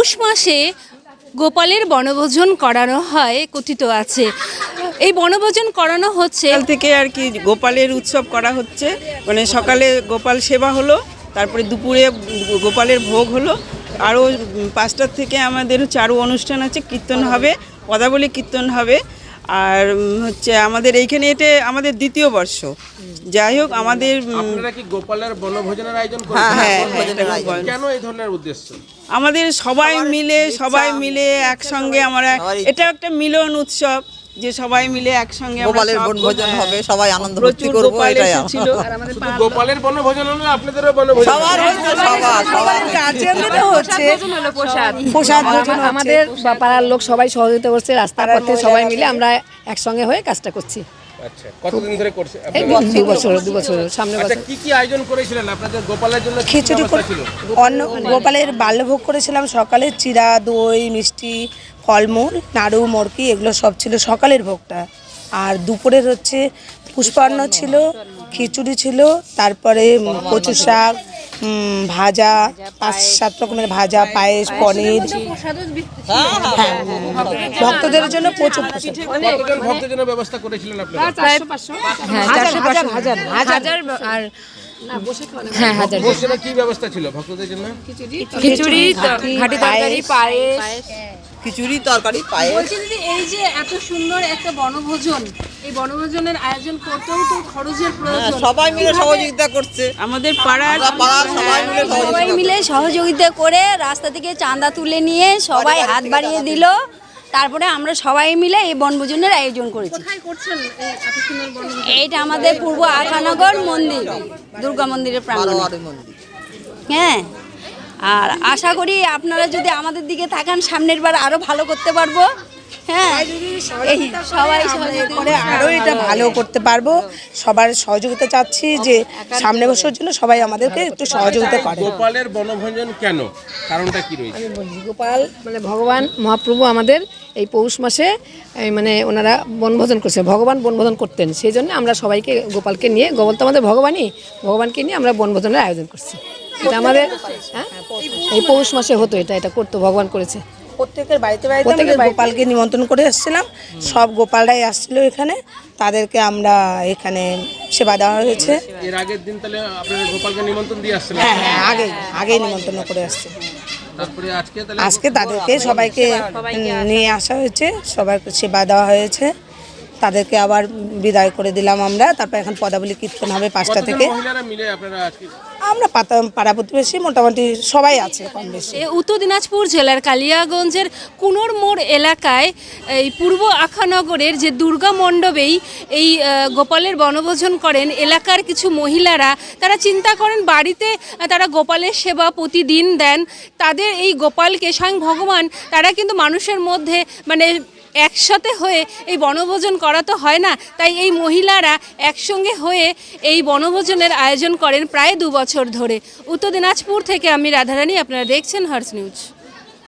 পৌষ মাসে গোপালের বনভোজন করানো হয়, কথিত আছে। এই বনভোজন করানো হচ্ছে থেকে আর কি গোপালের উৎসব করা হচ্ছে। মানে সকালে গোপাল সেবা হলো, তারপরে দুপুরে গোপালের ভোগ হলো। আরও পাঁচটার থেকে আমাদের চারু অনুষ্ঠান আছে, কীর্তন হবে, পদাবলী কীর্তন হবে। আর হচ্ছে আমাদের এইখানে এটা আমাদের দ্বিতীয় বর্ষ। যাই হোক আমাদের আপনারা কি গোপালের বনভোজনের আয়োজন হ্যাঁ হ্যাঁ হ্যাঁ। কেন এই ধরনের উদ্দেশ্য? আমাদের সবাই মিলে সবাই মিলে একসঙ্গে আমরা এটা একটা মিলন উৎসব। যে সবাই মিলে একসঙ্গে আমরা গোপালের বনভোজন হ্যাঁ, হবে সবাই আনন্দ ফুর্তি করব এটাই গোপালের বনভোজন হলো আপনাদেরও বনভোজন সবার হচ্ছে সবার সবার গার্জিয়ানদেরও হচ্ছে। প্রসাদ ভোজন আমাদের পাড়ার লোক সবাই সহযোগিতা করছে রাস্তার পথে সবাই মিলে আমরা একসঙ্গে হয়ে কাজটা করছি। আচ্ছা কতদিন ধরে করছে? এই দু বছর দু বছর সামনে বছর। কি কি আয়োজন করেছিলেন? আপনাদের গোপালের জন্য কি কি খিচুড়ি ছিল? অন্ন গোপালের বাল্যভোগ করেছিলাম সকালে চিরা দই মিষ্টি ফলমূল নাড়ু মরকি এগুলো সব ছিল সকালের ভোগটা। আর দুপুরের হচ্ছে পুষ্পান্ন ছিল খিচুড়ি ছিল তারপরে কচু শাক ভাজা পাঁচ সাত রকমের ভাজা পায়েস পনির। হ্যাঁ ভক্তদের জন্য প্রচুর প্রসাদ। কতজন ভক্তের জন্য ব্যবস্থা করেছিলেন আপনারা? হাজার হাজার হাজার। হাজার আর হ্যাঁ হাজার। কি ব্যবস্থা ছিল ভক্তদের জন্য? খিচুড়ি ঘাটি তরকারি পায়েস। খিচুড়ি তরকারি পায়ে এই যে এত সুন্দর একটা বনভোজন এই বনভোজনের আয়োজন করতেও তো খরচের প্রয়োজন। সবাই মিলে সহযোগিতা করছে। আমাদের পাড়ার সবাই মিলে সহযোগিতা করে রাস্তা থেকে চাঁদা তুলে নিয়ে সবাই হাত বাড়িয়ে দিল। তারপরে আমরা সবাই মিলে এই বনভোজনের আয়োজন করেছি। এইটা আমাদের পূর্ব আখানগর মন্দির দুর্গা মন্দিরের প্রাঙ্গণে। হ্যাঁ আর আশা করি আপনারা যদি আমাদের দিকে থাকান সামনের বার আরও ভালো করতে পারব। হ্যাঁ এই সবাই সহযোগিতা করে আরও এটা ভালো করতে পারব। সবার সহযোগিতা চাচ্ছি যে সামনে বছর জন্য সবাই আমাদেরকে একটু সহযোগিতা করে। গোপালের বনভোজন কেন? কারণটা কি রয়েছে? আমি গোপাল মানে ভগবান মহাপ্রভু আমাদের এই পৌষ মাসে মানে ওনারা বনভোজন করছে। ভগবান বনভোজন করতেন সেই জন্য আমরা সবাইকে গোপালকে নিয়ে গোপাল তো আমাদের ভগবানই ভগবানকে নিয়ে আমরা বনভোজনের আয়োজন করছি। এটা আমাদের হ্যাঁ? এই পৌষ মাসে হতো এটা এটা করতো ভগবান করেছে। প্রত্যেকের বাড়িতে বাড়িতে আমাদের গোপালকে নিমন্ত্রণ করে এসেছিলাম। সব গোপালরাই আসছিল এখানে। তাদেরকে আমরা এখানে সেবা দেওয়া হয়েছে। এর আগের দিন তাহলে আপনাদের গোপালকে নিমন্ত্রণ দিয়ে আসছিলেন? হ্যাঁ হ্যাঁ আগে আগেই নিমন্ত্রণ করে আসছে। আজকে তাহলে তাদেরকে সবাইকে নিয়ে আসা হয়েছে সবাইকে সেবা দেওয়া হয়েছে। তাদেরকে আবার বিদায় করে দিলাম আমরা। তারপর এখন পদাবলী কীর্তন হবে পাঁচটা থেকে। আমরা পাতা পাড়া প্রতিবেশী মোটামুটি সবাই আছে কম বেশি। উত্তর দিনাজপুর জেলার কালিয়াগঞ্জের কুনোর মোড় এলাকায় এই পূর্ব আখানগরের যে দুর্গা মণ্ডপেই এই গোপালের বনভোজন করেন এলাকার কিছু মহিলারা। তারা চিন্তা করেন বাড়িতে তারা গোপালের সেবা প্রতিদিন দেন। তাদের এই গোপালকে স্বয়ং ভগবান তারা কিন্তু মানুষের মধ্যে মানে একসাথে হয়ে এই বনভোজন করা তো হয় না, তাই এই মহিলারা একসঙ্গে হয়ে এই বনভোজনের আয়োজন করেন প্রায় দু বছর ধরে। উত্তর দিনাজপুর থেকে আমি রাধারানী, আপনারা দেখছেন হার্স নিউজ